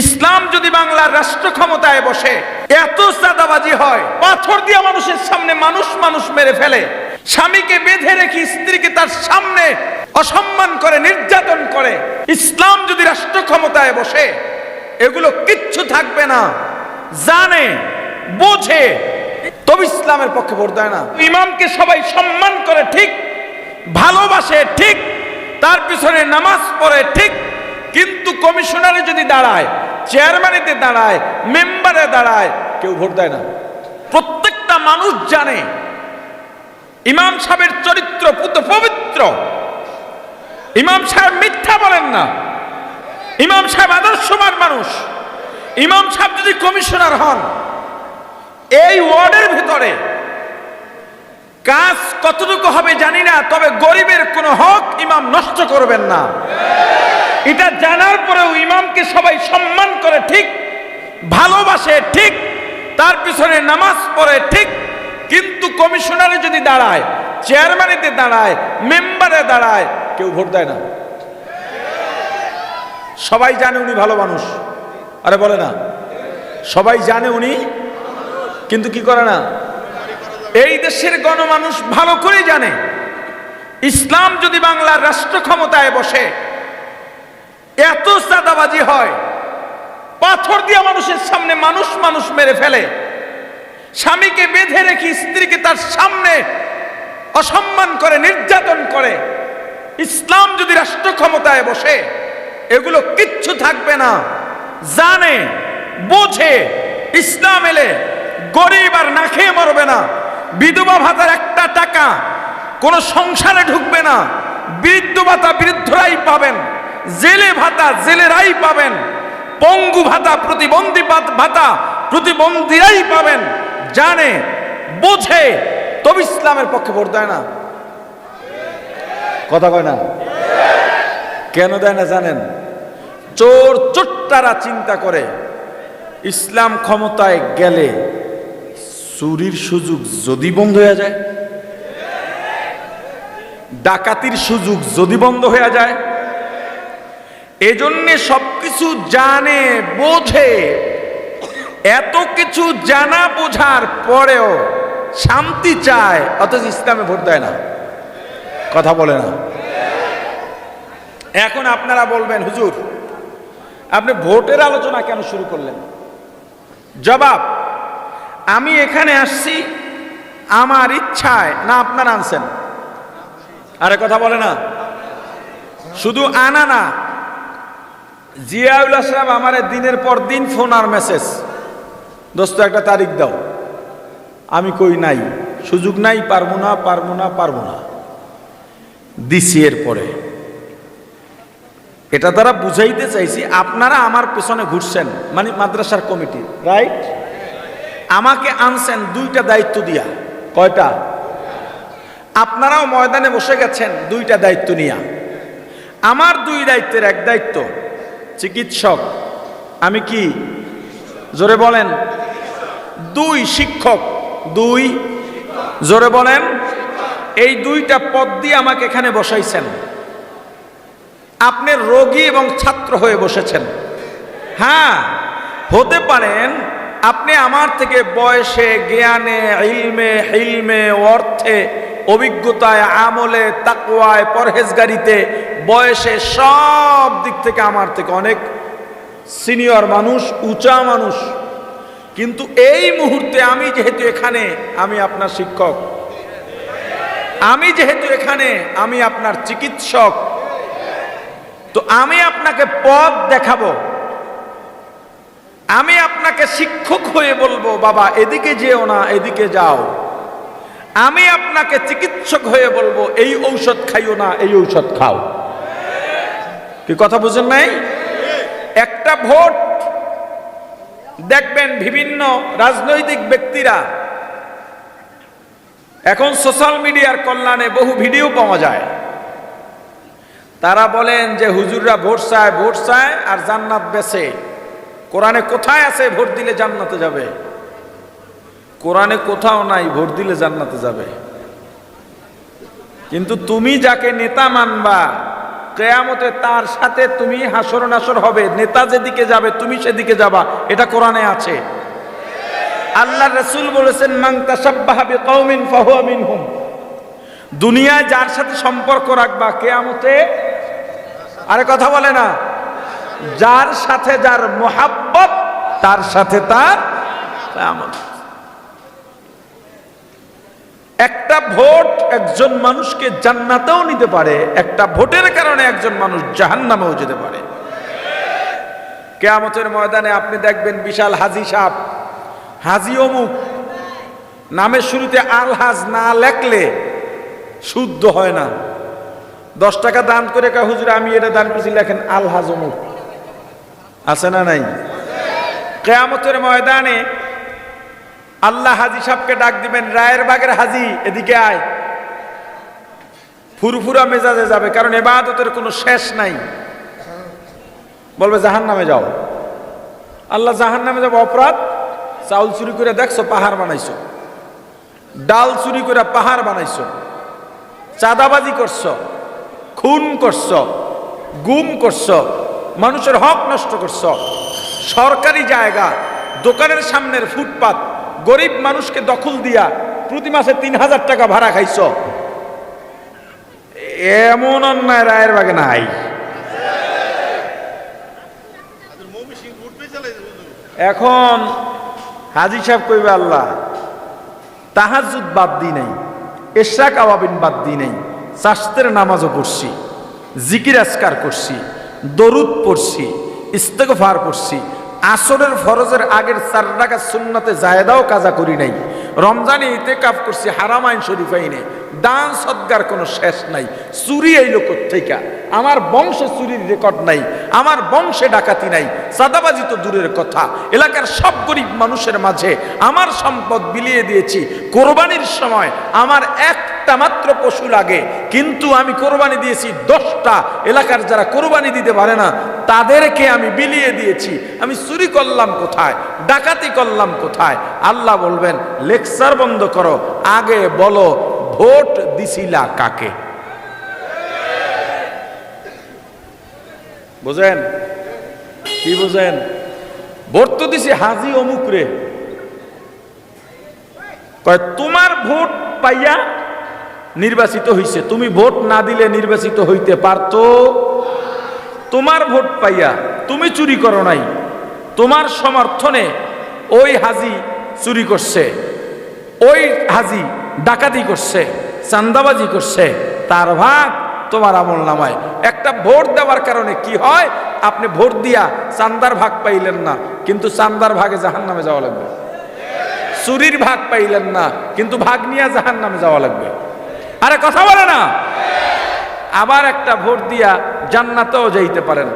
ইসলাম যদি বাংলার রাষ্ট্র ক্ষমতায় বসে, এত চাঁদাবাজি হয়, পাথর দিয়ে মানুষের সামনে মানুষ মানুষ মেরে ফেলে, স্বামীকে বেঁধে রেখে স্ত্রীকে তার সামনে অসম্মান করে, নির্যাতন করে, ইসলাম যদি রাষ্ট্র ক্ষমতায় বসে, এগুলো কিচ্ছু থাকবে না, জানে, বোঝে, তবে ইসলামের পক্ষে ভোট দেয় না। ইমামকে সবাই সম্মান করে, ঠিক, ভালোবাসে, ঠিক, তার পিছনে নামাজ পড়ে, ঠিক কিন্তু কমিশনারে যদি দাঁড়ায়, চেয়ারম্যানেতে দাঁড়ায়, মেম্বারে দাঁড়ায়, কেউ ভোট দেয় না। প্রত্যেকটা মানুষ জানে, ইমাম সাহেবের চরিত্র পুত পবিত্র। ইমাম সাহেব মিথ্যা বলেন না। ইমাম সাহেব আদর্শমান মানুষ। ইমাম সাহেব যদি কমিশনার হন, এই ওয়ার্ডের ভিতরে কাজ কতটুকু হবে জানি না, তবে গরিবের কোনো হক ইমাম নষ্ট করবেন না। এটা জানার পরেও ইমামকে সবাই সম্মান করে ঠিক, ভালোবাসে ঠিক, তার পিছনে নামাজ পড়ে ঠিক, কিন্তু কমিশনারে যদি দাঁড়ায়, চেয়ারম্যানেতে দাঁড়ায়, মেম্বারে দাঁড়ায়, কেউ ভোট দেয় না। সবাই জানে উনি ভালো মানুষ। আরে বলে না। সবাই জানে উনি, কিন্তু কি করে না? এই দেশের গণমানুষ ভালো করে জানে। ইসলাম যদি বাংলার রাষ্ট্র ক্ষমতায় বসে এত চাঁদাবাজি হয়। পাথর দিয়ে মানুষের সামনে মানুষ মানুষ মেরে ফেলে। স্বামীকে বেঁধে রেখে স্ত্রীকে তার সামনে অসম্মান করে, নির্যাতন করে। ইসলাম যদি রাষ্ট্র ক্ষমতায় বসে, এগুলো কিচ্ছু থাকবে না। জানে, বোঝে, ইসলাম এলে গরিব আর না খেয়ে মরবে না। বিধবা ভাতার একটা টাকা কোনো সংসারে ঢুকবে না। বৃদ্ধ ভাতা বৃদ্ধরাই পাবেন। জেলে ভাতা জেলেরাই পাবেন। পঙ্গু ভাতা, প্রতিবন্ধী ভাতা, প্রতিবন্ধীরাই পাবেন। জানে, বোঝে, তবে ইসলামের পক্ষে ভোট দেয় না। কথা কয় না? কেন দেয় না জানেন? চোর চোট্টারা চিন্তা করে, ইসলাম ক্ষমতায় গেলে চুরির সুযোগ যদি বন্ধ হয়ে যায়? ডাকাতির সুযোগ যদি বন্ধ হয়ে যায়? এজন্যে সবকিছু জানে, বোঝে। এত কিছু জানা বোঝার পরেও শান্তি চায়, অথচ ইসলামে ভোট দেয় না। কথা বলে না। এখন আপনারা বলবেন, হুজুর, আপনি ভোটের আলোচনা কেন শুরু করলেন? জবাব, আমি এখানে আসছি আমার ইচ্ছায়। না, আপনারা আনছেন। আরে, কথা বলে না। শুধু আনা না জিয়াউল আসলাম আমার দিনের পর দিন ফোন আর মেসেজ দোস্ত, একটা তারিখ দাও। আমি কই নাই। সুযোগ নাই, পারব না পারব না পারব না। দিছি এর পরে এটা তারা বুঝাইতে চাইছি, আপনারা আমার পেছনে ঘুরছেন মানে মাদ্রাসার কমিটি রাইট আমাকে আনছেন দুইটা দায়িত্ব দিয়া। কয়টা? আপনারাও ময়দানে বসে গেছেন, দুইটা দায়িত্ব নিয়া। আমার দুই দায়িত্বের এক দায়িত্ব চিকিৎসক। আমি কি? জোরে বলেন। দুই শিক্ষক। দুই। জোরে বলেন। এই দুইটা পদ দিয়ে আমাকে এখানে বসাইছেন। আপনি রোগী এবং ছাত্র হয়ে বসেছেন। হ্যাঁ হতে পারেন আপনি আমার থেকে বয়সে, জ্ঞানে, ইলমে, হিলমে, অর্থে, অভিজ্ঞতায়, আমলে, তাকওয়ায়, পরহেজগারিতে বয়সে সব দিক থেকে আমার থেকে অনেক সিনিয়র মানুষ, উঁচা মানুষ। কিন্তু এই মুহূর্তে আমি যেহেতু এখানে, আমি আপনার শিক্ষক। আমি যেহেতু এখানে, আমি আপনার চিকিৎসক। তো আমি আপনাকে পথ দেখাবো। আমি আপনাকে শিক্ষক হয়ে বলব, বাবা, এদিকে যেও না, এদিকে যাও। আমি আপনাকে চিকিৎসক হয়ে বলব, এই ঔষধ খাইও না, এই ঔষধ খাও। কি কথা বুঝেন নাই? একটা ভোট দেখবেন বিভিন্ন রাজনৈতিক ব্যক্তিরা। এখন সোশ্যাল মিডিয়ার কল্যাণে বহু ভিডিও পাওয়া যায়। তারা বলেন যে হুজুররা ভোট চায় ভোট চায় আর জান্নাত বেছে কোরআনে কোথায় আছে ভোট দিলে জান্নাতে যাবে? কোরআনে কোথাও নাই ভোট দিলে জান্নাতে যাবে। কিন্তু তুমি যাকে নেতা মানবা কেয়ামতে তার সাথে তুমি হাসর নাসর হবে। নেতা যেদিকে যাবে, তুমি সেদিকে যাবা। এটা কোরআনে আছে। আল্লাহ রসুল বলেছেন মাং তাসাব্বাহা বিকাউমিন ফাহুয়া মিনহুম। দুনিয়ায় যার সাথে সম্পর্ক রাখবা, কেয়ামতে আরে কথা বলে না। যার সাথে যার মোহাব্বত, তার সাথে তার কেয়ামত। একটা ভোট একজন মানুষকে জান্নাতেও নিতে পারে, একটা ভোটের কারণে একজন মানুষ জাহান্নামেও যেতে পারে। কেয়ামতের ময়দানে আপনি দেখবেন বিশাল হাজি সাপ হাজি অমুক, নামের শুরুতে আলহাজ না লেখলে শুদ্ধ হয় না। দশ টাকা দান করে কা হুজুর, আমি এটা দান করছি, লেখেন আলহাজ অমুক। আছে না নাই? কেয়ামতের ময়দানে আল্লাহ হাজি সাহেবকে ডাক দিবেন, রায়ের বাগের হাজি, এদিকে আয়। ফুরফুরা মেজাজে যাবে, কারণ এবাদতের কোনো শেষ নাই। বলবে জাহান নামে যাও। আল্লাহ জাহান নামে যাব, অপরাধ? চাউল চুরি করে দেখছ, পাহাড় বানাইছো। ডাল চুরি করে পাহাড় বানাইছো। চাঁদাবাজি করছ, খুন করছ, গুম করছ, মানুষের হক নষ্ট করছ। সরকারি জায়গা, দোকানের সামনের ফুটপাত গরিব মানুষকে দখল দিয়া প্রতি মাসে তিন হাজার টাকা ভাড়া খাইছ? এমন অন্যায় রায়ের বাগে নাই। এখন হাজি সাহেব কইবে, আল্লাহ তাহাজুদ বাদ দিই নাই এশাক আওয়াবিন বাদ দিই নাই শাস্ত্রের নামাজও পড়ছি, জিকির আসকার করছি, দরুদ পড়ছি, ইস্তেগফার পড়ছি আসরের ফরজের আগের চার রাখা সুন্নাতে জায়দাও কাজা করি নাই। রমজানে ইতে কাপ করছি হারামাইন শরীফাই নেই দান সদ্গার কোনো শেষ নাই। চুরি এই লোক থেকে আমার বংশে চুরির রেকর্ড নাই। আমার বংশে ডাকাতি নাই। সাদাবাজি তো দূরের কথা। এলাকার সব গরিব মানুষের মাঝে আমার সম্পদ বিলিয়ে দিয়েছি। কোরবানির সময় আমার একটা মাত্র পশু লাগে, কিন্তু আমি কোরবানি দিয়েছি দশটা। এলাকার যারা কোরবানি দিতে পারে না, তাদেরকে আমি বিলিয়ে দিয়েছি। আমি চুরি করলাম কোথায়? ডাকাতি করলাম কোথায়? আল্লাহ বলবেন, লেকচার বন্ধ করো, আগে বলো, ভোট দিছিলা কাকে? বুঝেন? কি বুঝেন? ভোট তো দিছি হাজি অমুক রে। তোমার ভোট পাইয়া নির্বাচিত হইছে। তুমি ভোট না দিলে নির্বাচিত হইতে পারতো। তোমার ভোট পাইয়া তুমি চুরি করো নাই। তোমার সমর্থনে ওই হাজি চুরি করছে। ওই হাজি ডাকাতি করছে, চান্দাবাজি করছে। তার ভাগ তোমার আমল নামায়। একটা ভোট দেওয়ার কারণে কি হয়? আপনি ভোট দিয়া চান্দার ভাগ পাইলেন না, কিন্তু চান্দার ভাগে জাহান নামে যাওয়া লাগবে। চুরির ভাগ পাইলেন না, কিন্তু ভাগ নিয়ে জাহান নামে যাওয়া লাগবে। আরে কথা বলে না। আবার একটা ভোট দিয়া জান্নাতেও যাইতে পারেন।